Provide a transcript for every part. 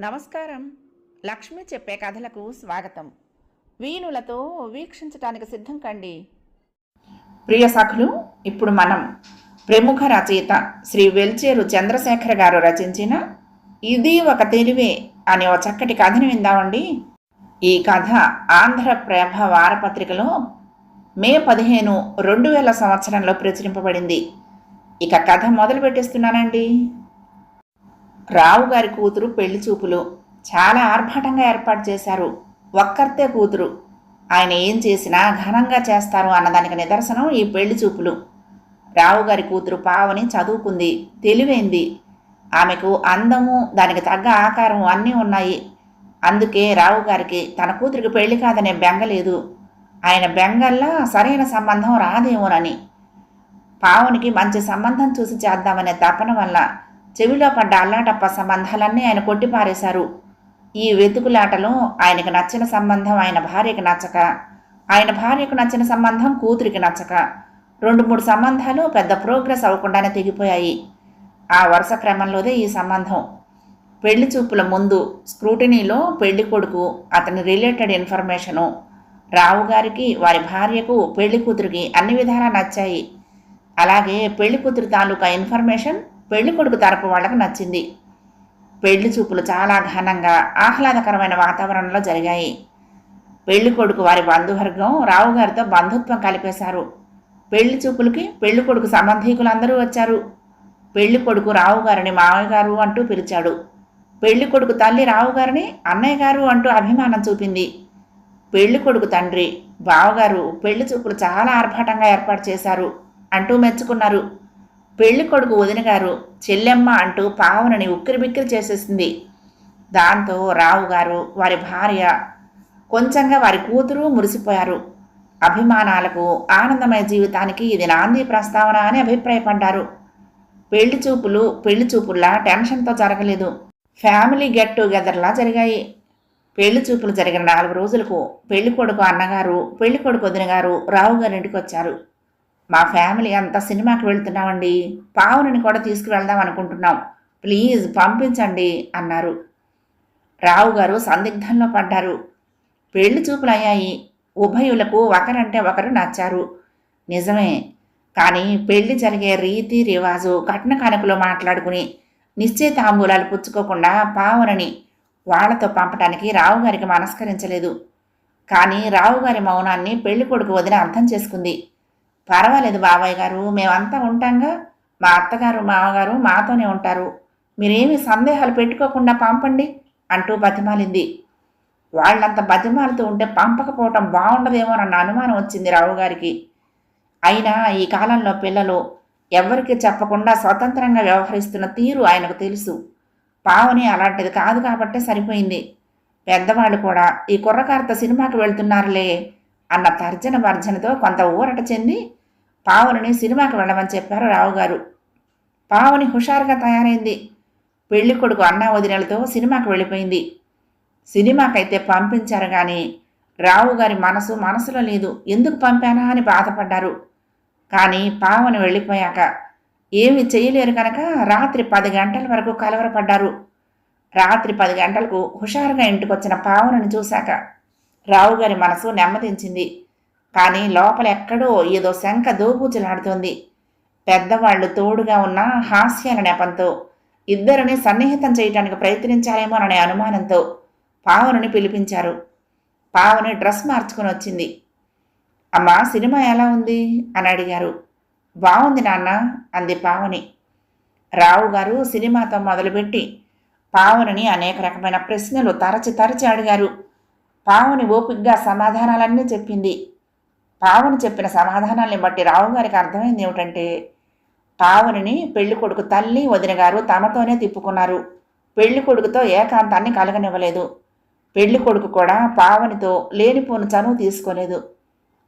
నమస్కారం. లక్ష్మి చెప్పే కథలకు స్వాగతం. వీణులతో వీక్షించటానికి సిద్ధం కండి. ప్రియ సఖులు ఇప్పుడు మనం ప్రముఖ రచయిత శ్రీ వెల్చేరు చంద్రశేఖర్ గారు రచించిన ఇది ఒక తెలివే అనే ఒక చక్కటి కథను విందామండి. ఈ కథ ఆంధ్రప్రభ వారపత్రికలో మే పదిహేను రెండు వేల సంవత్సరంలో ప్రచురింపబడింది. ఇక కథ మొదలు పెట్టేస్తున్నానండి రావు గారి కూతురు పెళ్ళి చూపులు చాలా ఆర్భాటంగా ఏర్పాటు చేశారు. ఒక్కర్తే కూతురు. ఆయన ఏం చేసినా ఘనంగా చేస్తారు అన్నదానికి నిదర్శనం ఈ పెళ్ళి చూపులు. రావు గారి కూతురు పావని చదువుకుంది తెలివైంది. ఆమెకు అందము దానికి తగ్గ ఆకారం అన్నీ ఉన్నాయి. అందుకే రావు గారికి తన కూతురికి పెళ్ళి కాదనే బెంగ లేదు. ఆయన బెంగల్లా సరైన సంబంధం రాదేమోనని. పావునికి మంచి సంబంధం చూసి చేద్దామనే తపన వల్ల చెవిలో పడ్డ అల్లాటప్ప సంబంధాలన్నీ ఆయన కొట్టిపారేశారు ఈ వెతుకులాటలో ఆయనకు నచ్చిన సంబంధం ఆయన భార్యకు నచ్చక ఆయన భార్యకు నచ్చిన సంబంధం కూతురికి నచ్చక రెండు మూడు సంబంధాలు పెద్ద ప్రోగ్రెస్ అవ్వకుండానే తెగిపోయాయి. ఆ వరుస క్రమంలోదే ఈ సంబంధం. పెళ్ళి చూపుల ముందు స్క్రూటినీలో పెళ్ళి కొడుకు అతని రిలేటెడ్ ఇన్ఫర్మేషను రావు గారికి వారి భార్యకు పెళ్ళి కూతురికి అన్ని విధాలా నచ్చాయి. అలాగే పెళ్ళి కూతురు తాలూకా ఇన్ఫర్మేషన్ పెళ్ళి కొడుకు తరపు వాళ్ళకు నచ్చింది. పెళ్ళి చూపులు చాలా ఘనంగా ఆహ్లాదకరమైన వాతావరణంలో జరిగాయి. పెళ్ళి కొడుకు వారి బంధువర్గం రావుగారితో బంధుత్వం కలిపేశారు. పెళ్ళి చూపులకి పెళ్ళి కొడుకు సంబంధీకులందరూ వచ్చారు. పెళ్ళి కొడుకు రావుగారిని మామయ్య గారు అంటూ పిలిచాడు. పెళ్ళి కొడుకు తల్లి రావుగారిని అన్నయ్య గారు అంటూ అభిమానం చూపింది. పెళ్ళి కొడుకు తండ్రి బావగారు పెళ్ళి చూపులు చాలా ఆర్భాటంగా ఏర్పాటు చేశారు అంటూ మెచ్చుకున్నారు. పెళ్ళి కొడుకు వదినగారు చెల్లెమ్మ అంటూ పావనని ఉక్కిరిబిక్కిరి చేసేసింది. దాంతో రావు గారు వారి భార్య కొంచెంగా వారి కూతురు మురిసిపోయారు. అభిమానాలకు ఆనందమయ జీవితానికి ఇది నాంది ప్రస్తావన అని అభిప్రాయపడ్డారు. పెళ్ళి చూపులు పెళ్ళి చూపుల్లా టెన్షన్తో జరగలేదు. ఫ్యామిలీ గెట్ టుగెదర్లా జరిగాయి. పెళ్ళి చూపులు జరిగిన నాలుగు రోజులకు పెళ్ళి కొడుకు అన్నగారు పెళ్ళి కొడుకు వదినగారు రావు గారి ఇంటికి వచ్చారు. మా ఫ్యామిలీ అంతా సినిమాకి వెళ్తున్నామండి. పావుని కూడా తీసుకువెళ్దాం అనుకుంటున్నాం. ప్లీజ్ పంపించండి అన్నారు. రావు గారు సందిగ్ధంలో పడ్డారు. పెళ్ళి చూపులు అయ్యాయి. ఉభయులకు ఒకరంటే ఒకరు నచ్చారు. నిజమే. కానీ పెళ్ళి జరిగే రీతి రివాజు కట్న కానుకలు మాట్లాడుకుని నిశ్చయితాంబూలాలు పుచ్చుకోకుండా పావునని వాళ్ళతో పంపటానికి రావుగారికి మనస్కరించలేదు. కానీ రావుగారి మౌనాన్ని పెళ్ళి కొడుకు వదిన అర్థం చేసుకుంది. పర్వాలేదు బాబాయ్ గారు మేమంతా ఉంటాంగా. మా అత్తగారు మామగారు మాతోనే ఉంటారు. మీరేమి సందేహాలు పెట్టుకోకుండా పంపండి అంటూ బతిమాలింది. వాళ్ళంత బతిమాలుతూ ఉంటే పంపకపోవటం బాగుండదేమో అన్న అనుమానం వచ్చింది రావు గారికి. అయినా ఈ కాలంలో పిల్లలు ఎవరికి చెప్పకుండా స్వతంత్రంగా వ్యవహరిస్తున్న తీరు ఆయనకు తెలుసు. పావని అలాంటిది కాదు కాబట్టే సరిపోయింది. పెద్దవాళ్ళు కూడా ఈ కుర్రకార్త సినిమాకి వెళ్తున్నారులే అన్న తర్జన భర్జనతో కొంత ఊరట చెంది పావుని సినిమాకి వెళ్ళమని చెప్పారు రావు గారు పావుని హుషారుగా తయారైంది. పెళ్ళి కొడుకు అన్న వదినలతో సినిమాకి వెళ్ళిపోయింది. సినిమాకైతే పంపించారు కానీ రావు గారి మనసు మనసులో లేదు. ఎందుకు పంపానా అని బాధపడ్డారు. కానీ పావని వెళ్ళిపోయాక ఏమి చేయలేరు కనుక రాత్రి పది గంటల వరకు కలవరపడ్డారు. రాత్రి పది గంటలకు హుషారుగా ఇంటికొచ్చిన పావనని చూశాక రావుగారి మనసు నెమ్మదించింది. కానీ లోపల ఎక్కడో ఏదో శంఖ దోబూచులాడుతోంది పెద్దవాళ్ళు తోడుగా ఉన్న హాస్యాల నెపంతో ఇద్దరిని సన్నిహితం చేయటానికి ప్రయత్నించారేమోననే అనుమానంతో పావనుని పిలిపించారు. పావని డ్రెస్ మార్చుకొని వచ్చింది. అమ్మా సినిమా ఎలా ఉంది? అని అడిగారు. బాగుంది నాన్న అంది పావని. రావు గారు సినిమాతో మొదలుపెట్టి పావనిని అనేక రకమైన ప్రశ్నలు తరచి తరచి అడిగారు. పావుని ఓపిగ్గా సమాధానాలన్నీ చెప్పింది. పావని చెప్పిన సమాధానాల్ని బట్టి రావు గారికి అర్థమైంది ఏమిటంటే పావనిని పెళ్ళి కొడుకు తల్లి వదిన గారు తమతోనే తిప్పుకున్నారు. పెళ్ళి కొడుకుతో ఏకాంతాన్ని కలగనివ్వలేదు. పెళ్ళి కొడుకు కూడా పావనితో లేనిపోని చనువు తీసుకోలేదు.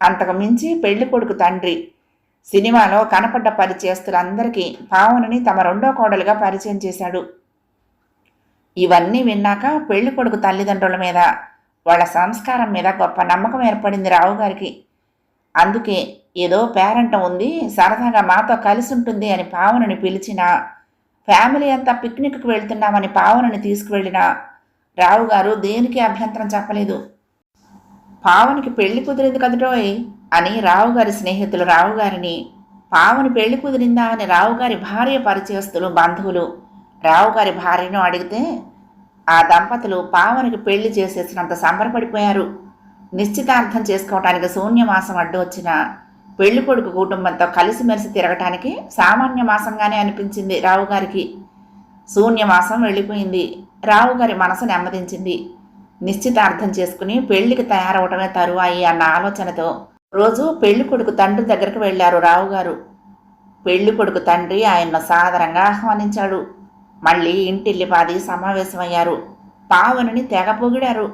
అంతకు మించి పెళ్ళి కొడుకు తండ్రి. సినిమాలో కనపడ్డ పరిచయస్తులందరికీ పావనిని తమ రెండో కోడలుగా పరిచయం చేశాడు. ఇవన్నీ విన్నాక పెళ్ళి కొడుకు తల్లిదండ్రుల మీద వాళ్ళ సంస్కారం మీద గొప్ప నమ్మకం ఏర్పడింది రావు గారికి. అందుకే ఏదో పేరంట ఉంది సరదాగా మాతో కలిసి ఉంటుంది అని పావనని పిలిచినా ఫ్యామిలీ అంతా పిక్నిక్కి వెళ్తున్నామని పావనని తీసుకువెళ్ళినా రావు గారు దేనికి అభ్యంతరం చెప్పలేదు. పావనికి పెళ్ళి కుదిరింది కదటోయ్ అని రావుగారి స్నేహితులు రావుగారిని పావని పెళ్ళి కుదిరిందా అని రావుగారి భార్య పరిచయస్తులు బంధువులు రావుగారి భార్యను అడిగితే ఆ దంపతులు పావనికి పెళ్ళి చేసేసినంత సంబరపడిపోయారు. నిశ్చితార్థం చేసుకోవటానికి శూన్యమాసం అడ్డు వచ్చిన పెళ్ళి కొడుకు కుటుంబంతో కలిసిమెలిసి తిరగటానికి సామాన్య మాసంగానే అనిపించింది రావుగారికి శూన్యమాసం వెళ్ళిపోయింది. రావుగారి మనసు నెమ్మదించింది. నిశ్చితార్థం చేసుకుని పెళ్ళికి తయారవటమే తరువాయి అన్న ఆలోచనతో రోజు పెళ్ళి కొడుకు తండ్రి దగ్గరికి వెళ్ళారు రావుగారు పెళ్ళి కొడుకు తండ్రి ఆయన్ను సాదరంగా ఆహ్వానించాడు. మళ్ళీ ఇంటిల్లిపాది సమావేశమయ్యారు. పావనిని తెగ పొగిడారు.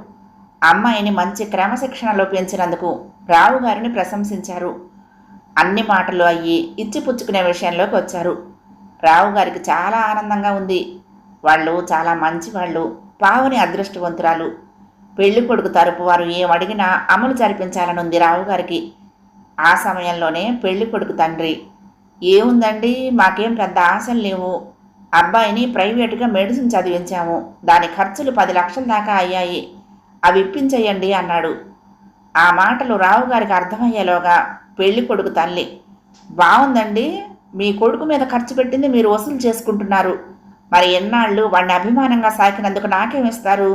అమ్మాయిని మంచి క్రమశిక్షణలో పెంచినందుకు రావుగారిని ప్రశంసించారు. అన్ని మాటలు అయ్యి ఇచ్చిపుచ్చుకునే విషయంలోకి వచ్చారు. రావుగారికి చాలా ఆనందంగా ఉంది. వాళ్ళు చాలా మంచివాళ్ళు పావని అదృష్టవంతురాలు. పెళ్ళి కొడుకు తరపు వారు ఏం అడిగినా అమలు జరిపించాలనుంది రావుగారికి ఆ సమయంలోనే పెళ్ళి కొడుకు తండ్రి ఏముందండి? మాకేం పెద్ద ఆశలు లేవు. అబ్బాయిని ప్రైవేటుగా మెడిసిన్ చదివించాము. దాని ఖర్చులు పది లక్షల దాకా అయ్యాయి. అవి ఇప్పించేయండి అన్నాడు. ఆ మాటలు రావుగారికి అర్థమయ్యేలోగా పెళ్ళి కొడుకు తల్లి బాగుందండి మీ కొడుకు మీద ఖర్చు పెట్టింది మీరు వసూలు చేసుకుంటున్నారు. మరి ఎన్నాళ్ళు వాడిని అభిమానంగా సాకినందుకు నాకేమిస్తారు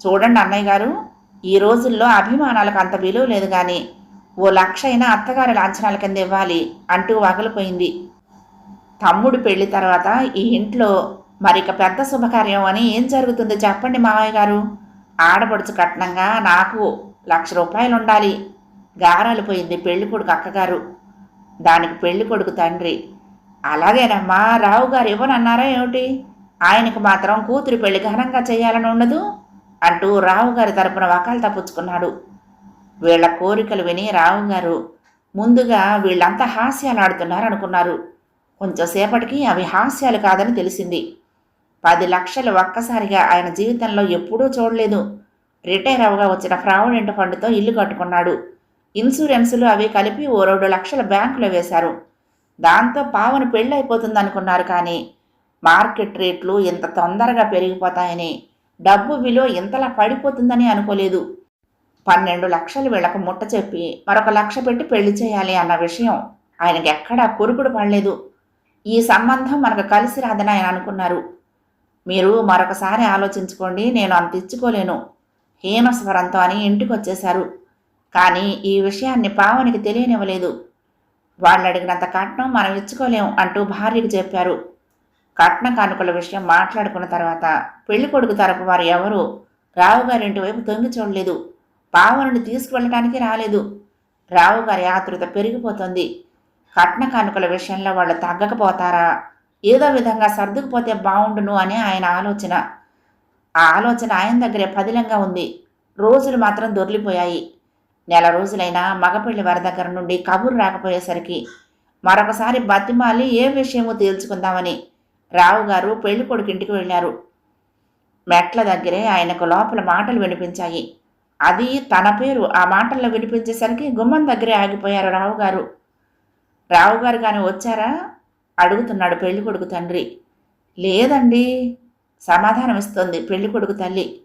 చూడండి అన్నయ్య గారు ఈ రోజుల్లో అభిమానాలకు అంత విలువ లేదు కానీ ఓ లక్ష అయినా అత్తగారి లాంఛనాల కింద ఇవ్వాలి అంటూ వగలిపోయింది. తమ్ముడు పెళ్ళి తర్వాత ఈ ఇంట్లో మరిక పెద్ద శుభకార్యం అని ఏం జరుగుతుందో చెప్పండి మావయ్య గారు? ఆడపడుచు కట్నంగా నాకు లక్ష రూపాయలు ఉండాలి గారాలు పోయింది పెళ్ళి కొడుకు అక్కగారు. దానికి పెళ్ళి కొడుకు తండ్రి. అలాగేనమ్మా రావు గారు ఇవ్వనన్నారా ఏమిటి? ఆయనకు మాత్రం కూతురు పెళ్ళి ఘనంగా చేయాలని ఉండదు అంటూ రావు గారి తరపున వకాలు తప్పించుకున్నాడు. వీళ్ళ కోరికలు విని రావు గారు ముందుగా వీళ్ళంతా హాస్యాలు ఆడుతున్నారు అనుకున్నారు కొంచెంసేపటికి అవి హాస్యాలు కాదని తెలిసింది. పది లక్షలు ఒక్కసారిగా ఆయన జీవితంలో ఎప్పుడూ చూడలేదు. రిటైర్ అవగా వచ్చిన ప్రావిడెంట్ ఫండ్తో ఇల్లు కట్టుకున్నాడు. ఇన్సూరెన్సులు అవి కలిపి ఓ రెండు లక్షల బ్యాంకులో వేశారు. దాంతో పావన పెళ్ళైపోతుంది అనుకున్నారు కానీ మార్కెట్ రేట్లు ఇంత తొందరగా పెరిగిపోతాయని డబ్బు విలువ ఇంతలా పడిపోతుందని అనుకోలేదు. పన్నెండు లక్షలు వీళ్ళకు ముట్ట చెప్పి మరొక లక్ష పెట్టి పెళ్ళి చేయాలి అన్న విషయం ఆయనకి ఎక్కడా కురుకుడు పడలేదు. ఈ సంబంధం మనకు కలిసి రాదని ఆయన అనుకున్నారు. మీరు మరొకసారి ఆలోచించుకోండి నేను అంత ఇచ్చుకోలేను. హీనస్వరంతో అని ఇంటికి వచ్చేశారు కానీ ఈ విషయాన్ని పావనికి తెలియనివ్వలేదు. వాళ్ళు అడిగినంత కట్నం మనం ఇచ్చుకోలేం అంటూ భార్యకు చెప్పారు. కట్న కానుకల విషయం మాట్లాడుకున్న తర్వాత పెళ్ళి కొడుకు తరపు వారు ఎవరు రావుగారింటి వైపు తొంగి చూడలేదు. పావనుని తీసుకువెళ్ళటానికి రాలేదు. రావుగారి ఆతృత పెరిగిపోతుంది. కట్న కానుకల విషయంలో వాళ్ళు తగ్గకపోతారా? ఏదో విధంగా సర్దుకుపోతే బాగుండును అని ఆయన ఆలోచన. ఆ ఆలోచన ఆయన దగ్గరే పదిలంగా ఉంది. రోజులు మాత్రం దొర్లిపోయాయి. నెల రోజులైనా మగపిల్లి వారి దగ్గర నుండి కబురు రాకపోయేసరికి మరొకసారి బతిమాలి ఏ విషయమో తేల్చుకుందామని రావు గారు పెళ్ళి కొడుకింటికి వెళ్ళారు. మెట్ల దగ్గరే ఆయనకు లోపల మాటలు వినిపించాయి. అది తన పేరు. ఆ మాటల్లో వినిపించేసరికి గుమ్మం దగ్గరే ఆగిపోయారు రావు గారు. రావు గారు కానీ వచ్చారా? అడుగుతున్నాడు పెళ్ళికొడుకు తండ్రి. లేదండి సమాధానం ఇస్తుంది తల్లి.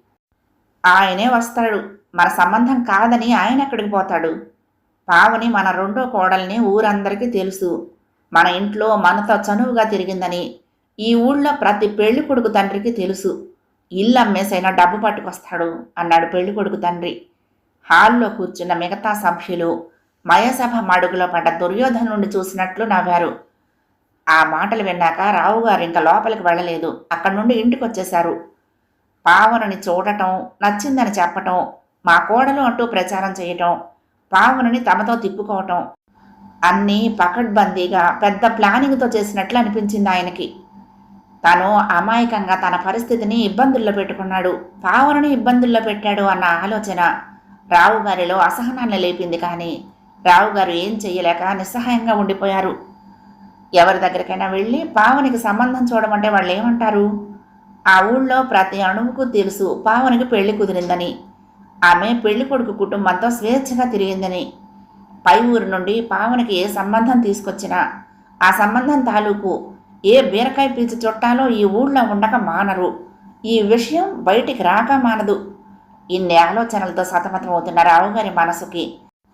ఆయనే వస్తాడు. మన సంబంధం కాదని ఆయన ఎక్కడికి పోతాడు? పావని మన రెండో కోడల్ని ఊరందరికీ తెలుసు. మన ఇంట్లో మనతో చనువుగా తిరిగిందని ఈ ఊళ్ళో ప్రతి పెళ్ళి కొడుకు తండ్రికి తెలుసు. ఇల్లు అమ్మేసైనా డబ్బు పట్టుకొస్తాడు అన్నాడు పెళ్ళి కొడుకు తండ్రి. హాల్లో కూర్చున్న మిగతా సభ్యులు మయసభ మడుగులో పడ్డ దుర్యోధను నుండి చూసినట్లు నవ్వారు. ఆ మాటలు విన్నాక రావుగారు ఇంకా లోపలికి వెళ్ళలేదు. అక్కడి నుండి ఇంటికి వచ్చేశారు పావనని చూడటం నచ్చిందని చెప్పటం మా కోడలు అంటూ ప్రచారం చేయటం పావనని తమతో తిప్పుకోవటం అన్నీ పకడ్బందీగా పెద్ద ప్లానింగ్తో చేసినట్లు అనిపించింది ఆయనకి. తను అమాయకంగా తన పరిస్థితిని ఇబ్బందుల్లో పెట్టుకున్నాడు. పావనని ఇబ్బందుల్లో పెట్టాడు అన్న ఆలోచన రావు గారిలో అసహనాన్ని లేపింది కానీ రావు గారు ఏం చెయ్యలేక నిస్సహాయంగా ఉండిపోయారు. ఎవరి దగ్గరికైనా వెళ్ళి పావనికి సంబంధం చూడమంటే వాళ్ళు ఏమంటారు ఆ ఊళ్ళో ప్రతి అణువుకు తెలుసు పావనికి పెళ్ళి కుదిరిందని. ఆమె పెళ్ళి కొడుకు కుటుంబంతో స్వేచ్ఛగా తిరిగిందని. పై ఊరు నుండి పావనికి ఏ సంబంధం తీసుకొచ్చినా ఆ సంబంధం తాలూకు ఏ బీరకాయ పీచు చుట్టాలో ఈ ఊళ్ళో ఉండక మానరు. ఈ విషయం బయటికి రాక మానదు. ఇన్ని ఆలోచనలతో సతమతమవుతున్న రావుగారి మనసుకి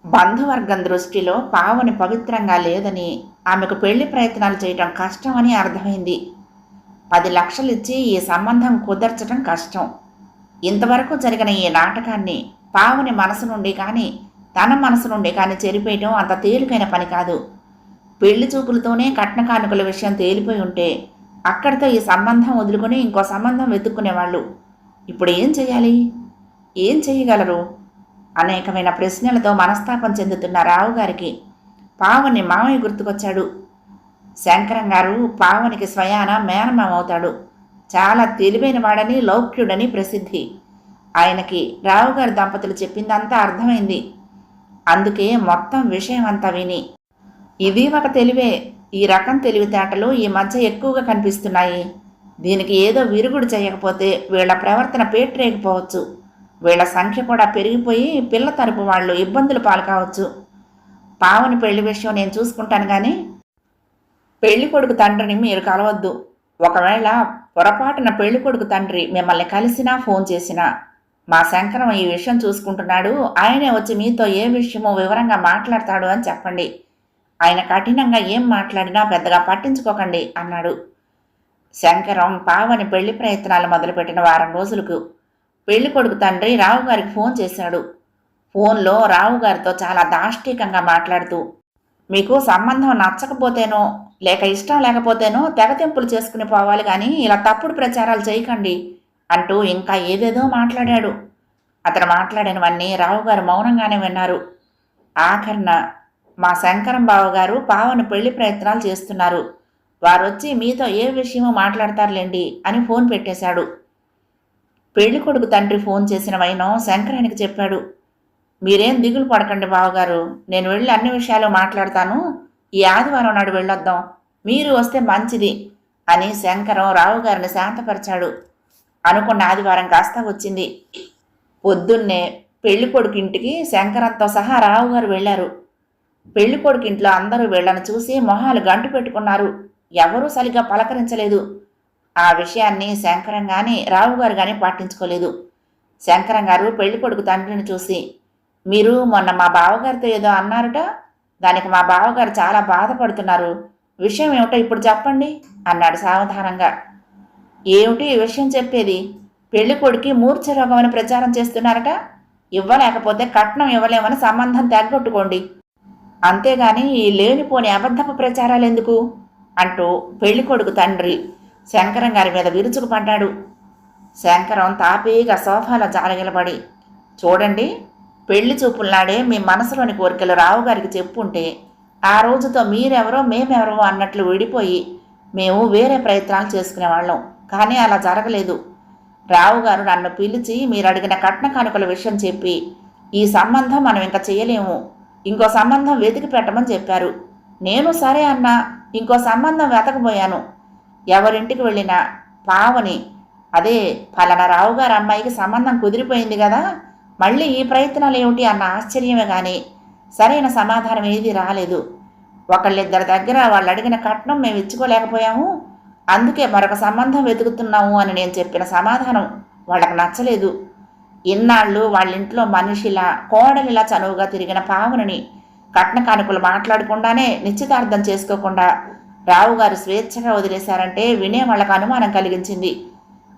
బంధువర్గం దృష్టిలో పావని పవిత్రంగా లేదని ఆమెకు పెళ్ళి ప్రయత్నాలు చేయటం కష్టమని అర్థమైంది. పది లక్షలు ఇచ్చి ఈ సంబంధం కుదర్చడం కష్టం. ఇంతవరకు జరిగిన ఈ నాటకాన్ని పావుని మనసు నుండి కానీ తన మనసు నుండి కానీ చెరిపేయటం అంత తేలికైన పని కాదు. పెళ్ళి చూపులతోనే కట్న కానుకల విషయం తేలిపోయి ఉంటే అక్కడితో ఈ సంబంధం వదులుకొని ఇంకో సంబంధం వెతుక్కునేవాళ్ళు. ఇప్పుడు ఏం చేయాలి? ఏం చేయగలరు? అనేకమైన ప్రశ్నలతో మనస్తాపం చెందుతున్న రావు గారికి పావని మామయ్య గుర్తుకొచ్చాడు. శంకరం గారు పావనికి స్వయాన మేనమామ అవుతాడు చాలా తెలివైన వాడని లౌక్యుడని ప్రసిద్ధి. ఆయనకి రావుగారి దంపతులు చెప్పిందంతా అర్థమైంది. అందుకే మొత్తం విషయం అంతా విని. ఇది ఒక తెలివే ఈ రకం తెలివితేటలు ఈ మధ్య ఎక్కువగా కనిపిస్తున్నాయి. దీనికి ఏదో విరుగుడు చేయకపోతే వీళ్ళ ప్రవర్తన పేట్రేగిపోవచ్చు. వీళ్ళ సంఖ్య కూడా పెరిగిపోయి పిల్ల తరపు వాళ్ళు ఇబ్బందులు పాలు కావచ్చు. పావని పెళ్ళి విషయం నేను చూసుకుంటాను కానీ పెళ్ళి కొడుకు తండ్రిని మీరు కలవద్దు. ఒకవేళ పొరపాటున పెళ్ళి కొడుకు తండ్రి మిమ్మల్ని కలిసినా ఫోన్ చేసినా మా శంకరం ఈ విషయం చూసుకుంటున్నాడు. ఆయనే వచ్చి మీతో ఏ విషయమో వివరంగా మాట్లాడతాడు అని చెప్పండి. ఆయన కఠినంగా ఏం మాట్లాడినా పెద్దగా పట్టించుకోకండి అన్నాడు. శంకరం పావని పెళ్ళి ప్రయత్నాలు మొదలుపెట్టిన వారం రోజులకు పెళ్ళి కొడుకు తండ్రి రావు గారికి ఫోన్ చేశాడు. ఫోన్లో రావు గారితో చాలా దాష్టీకంగా మాట్లాడుతూ మీకు సంబంధం నచ్చకపోతేనో లేక ఇష్టం లేకపోతేనో తెగతింపులు చేసుకుని పోవాలి కానీ ఇలా తప్పుడు ప్రచారాలు చేయకండి అంటూ ఇంకా ఏదేదో మాట్లాడాడు. అతను మాట్లాడినవన్నీ రావుగారు మౌనంగానే విన్నారు. ఆఖరణ మా శంకరం బావగారు పావని పెళ్ళి ప్రయత్నాలు చేస్తున్నారు. వారొచ్చి మీతో ఏ విషయమో మాట్లాడతారులేండి అని ఫోన్ పెట్టేశాడు. పెళ్ళి కొడుకు తండ్రి ఫోన్ చేసిన వైనం శంకరానికి చెప్పాడు మీరేం దిగులు పడకండి బావగారు నేను వెళ్ళి అన్ని విషయాలు మాట్లాడతాను ఈ ఆదివారం నాడు వెళ్ళొద్దాం మీరు వస్తే మంచిది అని శంకరం రావు గారిని శాంతపరిచాడు. అనుకున్న ఆదివారం కాస్త వచ్చింది. పొద్దున్నే పెళ్ళి ఇంటికి శంకరంతో సహా రావు గారు వెళ్ళారు. పెళ్ళి ఇంట్లో అందరూ వీళ్ళను చూసి మొహాలు గంటు పెట్టుకున్నారు. ఎవరూ సరిగ్గా పలకరించలేదు. ఆ విషయాన్ని శంకరం కానీ రావు గారు కానీ పాటించుకోలేదు. శంకరం గారు పెళ్ళి కొడుకు తండ్రిని చూసి మీరు మొన్న మా బావగారితో ఏదో అన్నారట? దానికి మా బావగారు చాలా బాధపడుతున్నారు. విషయం ఏమిటో ఇప్పుడు చెప్పండి అన్నాడు సావధానంగా. ఏమిటి ఈ విషయం చెప్పేది? పెళ్ళి కొడుకి మూర్ఛ రోగమని ప్రచారం చేస్తున్నారట? ఇవ్వలేకపోతే కట్నం ఇవ్వలేమని సంబంధం తెగొట్టుకోండి. అంతేగాని ఈ లేనిపోని అబద్ధపు ప్రచారాలు ఎందుకు? అంటూ పెళ్ళి కొడుకు తండ్రి శంకరం గారి మీద విరుచుకుపడ్డాడు శంకరం తాపీగా సోఫాలో జాలగిలబడి చూడండి పెళ్ళి చూపుల్నాడే మీ మనసులోని కోరికలు రావుగారికి చెప్పుంటే ఆ రోజుతో మీరెవరో మేమెవరో అన్నట్లు విడిపోయి మేము వేరే ప్రయత్నాలు చేసుకునేవాళ్ళం కానీ అలా జరగలేదు. రావుగారు నన్ను పిలిచి మీరు అడిగిన కట్న కానుకల విషయం చెప్పి ఈ సంబంధం మనం ఇంకా చేయలేము. ఇంకో సంబంధం వెతికి పెట్టమని చెప్పారు. నేను సరే అన్నా ఇంకో సంబంధం వెతకబోయాను. ఎవరింటికి వెళ్ళినా పావని అదే ఫలానా రావు గారు అమ్మాయికి సంబంధం కుదిరిపోయింది కదా మళ్ళీ ఈ ప్రయత్నాలు ఏమిటి అన్న ఆశ్చర్యమే కానీ సరైన సమాధానం ఏది రాలేదు. ఒకళ్ళిద్దరి దగ్గర వాళ్ళు అడిగిన కట్నం మేము ఇచ్చుకోలేకపోయాము అందుకే మరొక సంబంధం వెతుకుతున్నాము అని నేను చెప్పిన సమాధానం వాళ్ళకి నచ్చలేదు. ఇన్నాళ్ళు వాళ్ళ ఇంట్లో మనిషిలా కోడలిలా చనువుగా తిరిగిన పావునని కట్న కానుకలు మాట్లాడకుండానే నిశ్చితార్థం చేసుకోకుండా రావు గారు స్వేచ్ఛగా వదిలేశారంటే వినే వాళ్ళకు అనుమానం కలిగించింది.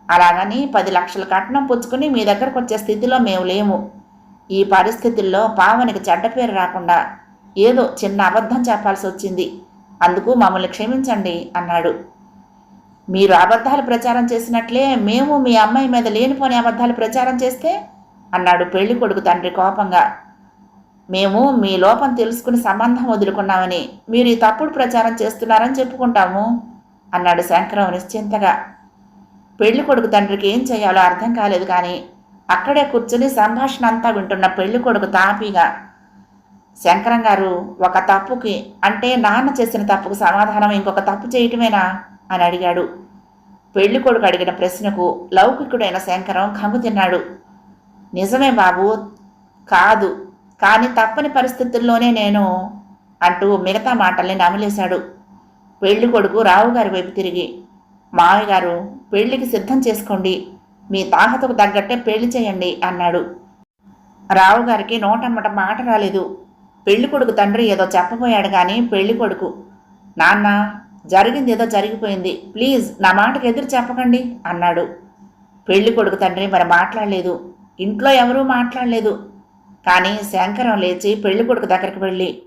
అలాగని పది లక్షల కట్నం పుచ్చుకుని మీ దగ్గరకు వచ్చే స్థితిలో మేము లేము. ఈ పరిస్థితుల్లో పావనికి చెడ్డ పేరు రాకుండా ఏదో చిన్న అబద్ధం చెప్పాల్సి వచ్చింది. అందుకు మమ్మల్ని క్షమించండి అన్నాడు. మీరు అబద్ధాలు ప్రచారం చేసినట్లే మేము మీ అమ్మాయి మీద లేనిపోని అబద్ధాలు ప్రచారం చేస్తే? అన్నాడు పెళ్ళి కొడుకు తండ్రి కోపంగా. మేము మీ లోపం తెలుసుకుని సంబంధం వదులుకున్నామని మీరు ఈ తప్పుడు ప్రచారం చేస్తున్నారని చెప్పుకుంటాము అన్నాడు శంకరం నిశ్చింతగా. పెళ్ళి కొడుకు తండ్రికి ఏం చేయాలో అర్థం కాలేదు కానీ అక్కడే కూర్చుని సంభాషణ అంతా వింటున్న పెళ్ళి కొడుకు తాపీగా శంకరం గారు ఒక తప్పుకి అంటే నాన్న చేసిన తప్పుకు సమాధానం ఇంకొక తప్పు చేయటమేనా? అని అడిగాడు. పెళ్ళి కొడుకు అడిగిన ప్రశ్నకు లౌకికుడైన శంకరం కంగు తిన్నాడు నిజమే బాబు కాదు కానీ తప్పని పరిస్థితుల్లోనే నేను అంటూ మిగతా మాటల్ని నమిలేశాడు. పెళ్ళి కొడుకు రావుగారి వైపు తిరిగి మావయ్య గారు పెళ్ళికి సిద్ధం చేసుకోండి. మీ తాహతకు తగ్గట్టే పెళ్ళి చేయండి అన్నాడు. రావుగారికి నోటమ్మట మాట రాలేదు. పెళ్ళి కొడుకు తండ్రి ఏదో చెప్పబోయాడు కానీ పెళ్ళి కొడుకు నాన్న జరిగింది ఏదో జరిగిపోయింది. ప్లీజ్ నా మాటకు ఎదురు చెప్పకండి అన్నాడు. పెళ్ళి కొడుకు తండ్రి మరి మాట్లాడలేదు. ఇంట్లో ఎవరూ మాట్లాడలేదు. కానీ శంకరం లేచి పెళ్ళి కొడుకు దగ్గరికి వెళ్ళి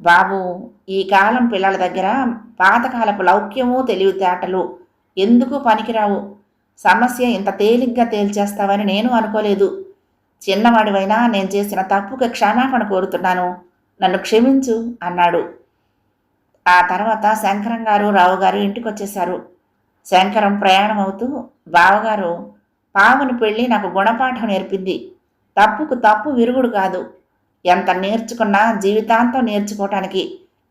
బాబు ఈ కాలం పిల్లల దగ్గర పాతకాలపు లౌక్యము తెలివితేటలు ఎందుకు పనికిరావు? సమస్య ఇంత తేలిగ్గా తేల్చేస్తావని నేను అనుకోలేదు. చిన్నవాడివైనా నేను చేసిన తప్పుకి క్షమాపణ కోరుతున్నాను. నన్ను క్షమించు అన్నాడు. ఆ తర్వాత శంకరం గారు రావు గారు ఇంటికి వచ్చేశారు శంకరం ప్రయాణం అవుతూ బావగారు పావుని పెళ్ళి నాకు గుణపాఠం నేర్పింది. తప్పుకు తప్పు విరుగుడు కాదు. ఎంత నేర్చుకున్నా జీవితాంతం నేర్చుకోవటానికి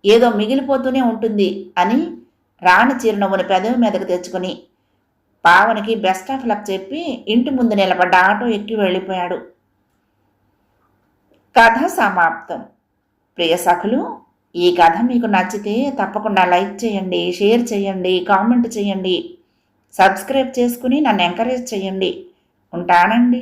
ఏదో మిగిలిపోతూనే ఉంటుంది అని రాణి చిరునవ్వుని పెదవి మీదకు తెచ్చుకుని పావనికి బెస్ట్ ఆఫ్ లక్ చెప్పి ఇంటి ముందు నిలబడ్డ ఆటో ఎక్కి వెళ్ళిపోయాడు. కథ సమాప్తం. ప్రియ సఖులు ఈ కథ మీకు నచ్చితే తప్పకుండా లైక్ చేయండి షేర్ చేయండి కామెంట్ చేయండి. సబ్స్క్రైబ్ చేసుకుని నన్ను ఎంకరేజ్ చేయండి. ఉంటానండి.